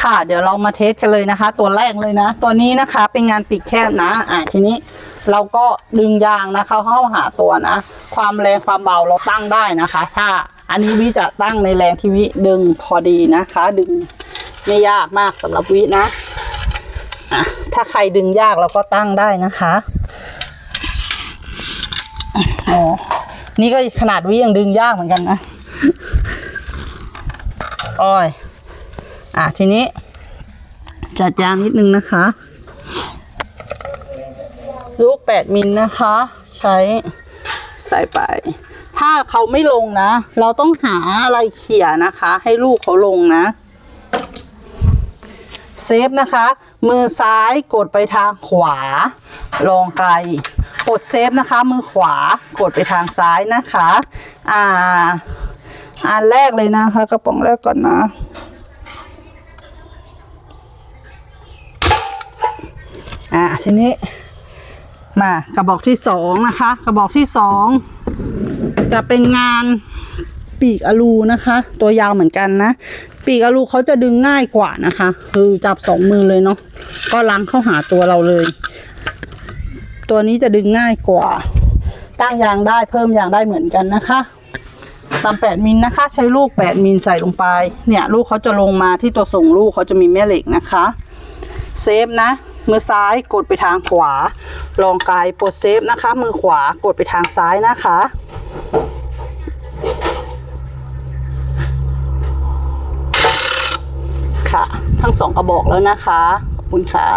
ค่ะ เดี๋ยวเรามาเทสกันเลยนะคะ ตัวแรกเลยนะ ตัวนี้นะคะเป็นงานปีกแคบนะ อ่าทีนี้เราก็ดึงยางนะคะเข้าหาตัวนะ ความแรงความเบาเราตั้งได้นะคะ ถ้าอันนี้วิจะตั้งในแรงที่วิดึงพอดีนะคะ ดึงไม่ยากมากสำหรับวินะอะถ้าใครดึงยากเราก็ตั้งได้นะคะอ๋อนี่ก็ขนาดวิยังดึงยากเหมือนกันนะอ้อย อะทีนี้ จัดยางนิดนึงนะคะลูก8มิลนะคะ ใช้ใส่ไป ถ้าเขาไม่ลงนะ เราต้องหาอะไรเขี่ยนะคะ ให้ลูกเขาลงนะเซฟนะคะ มือซ้ายกดไปทางขวา ลองไกลกดเซฟนะคะ มือขวากดไปทางซ้ายนะคะ อ่า อันแรกเลยนะคะ กระป๋องแรกก่อนนะ อะทีนี้มากระบอกที่สองนะคะ กระบอกที่สองจะเป็นงานปีกอลูนะคะ ตัวยาวเหมือนกันนะ ปีกอลูเขาจะดึงง่ายกว่านะคะ คือจับสองมือเลยเนาะก็ล้างเข้าหาตัวเราเลย ตัวนี้จะดึงง่ายกว่า ตั้งยางได้เพิ่มยางได้เหมือนกันนะคะตาม8มิลนะคะ ใช้ลูก 8มิลใส่ลงไป เนี่ย ลูกเขาจะลงมาที่ตัวส่งลูกเขาจะมีแม่เหล็กนะคะ เซฟนะ มือซ้ายกดไปทางขวา ลองกายปลดเซฟนะคะ มือขวากดไปทางซ้ายนะคะ ค่ะ ทั้งสองกระบอกแล้วนะคะ ขอบคุณค่ะ